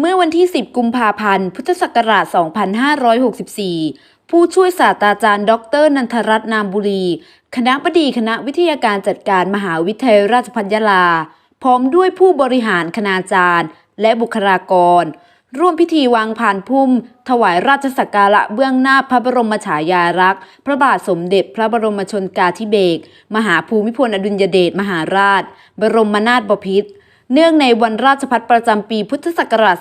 เมื่อวันที่ 10 กุมภาพันธ์ พุทธศักราช 2564 ผู้ช่วยศาสตราจารย์ ดร นันทรัตน์นามบุรี คณะบดีคณะวิทยาการจัดการมหาวิทยาลัยราชภัฏยะลา พร้อมด้วยผู้บริหารคณาจารย์ และบุคลากร ร่วมพิธีวางผ่านพุ่ม ถวายราชสักการะเบื้องหน้าพระบรมฉายาลักษณ์ พระบาทสมเด็จพระบรมชนกาธิเบศร มหาภูมิพลอดุลยเดชมหาราช บรมนาถบพิตร เนื่องในวันราชพัฒประจำปีพุทธศักราช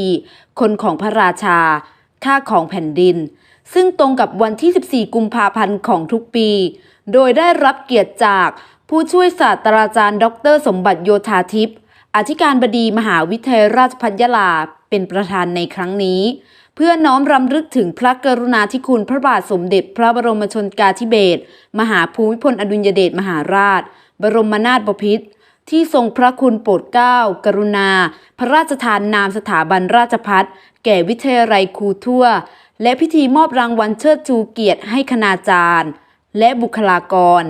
2564 คนของพระราชา ค่าของแผ่นดิน ซึ่งตรงกับวันที่ 14 กุมภาพันธ์ของทุกปี โดยได้รับเกียรติจากผู้ช่วยศาสตราจารย์ ดร สมบัติโยธาทิพย์ อธิการบดีมหาวิทยาลัยราชภัฏยะลา เป็นประธานในครั้งนี้ เพื่อน้อมรำลึกถึงพระกรุณาธิคุณพระบาทสมเด็จพระบรมชนกาธิเบศร มหาภูมิพลอดุลยเดชมหาราช บรมนาถบพิตร ที่ทรงพระคุณโปรดเกล้า กรุณา พระราชทานนามสถาบันราชพัฒแก่วิทยาลัยครูทั่ว และพิธีมอบรางวัลเชิดชูเกียรติให้คณาจารย์ และบุคลากร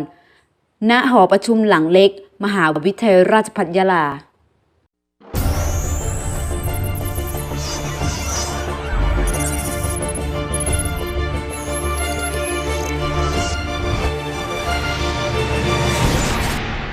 ณหอประชุมหลังเล็ก มหาวิทยาลัยราชภัฏยะลา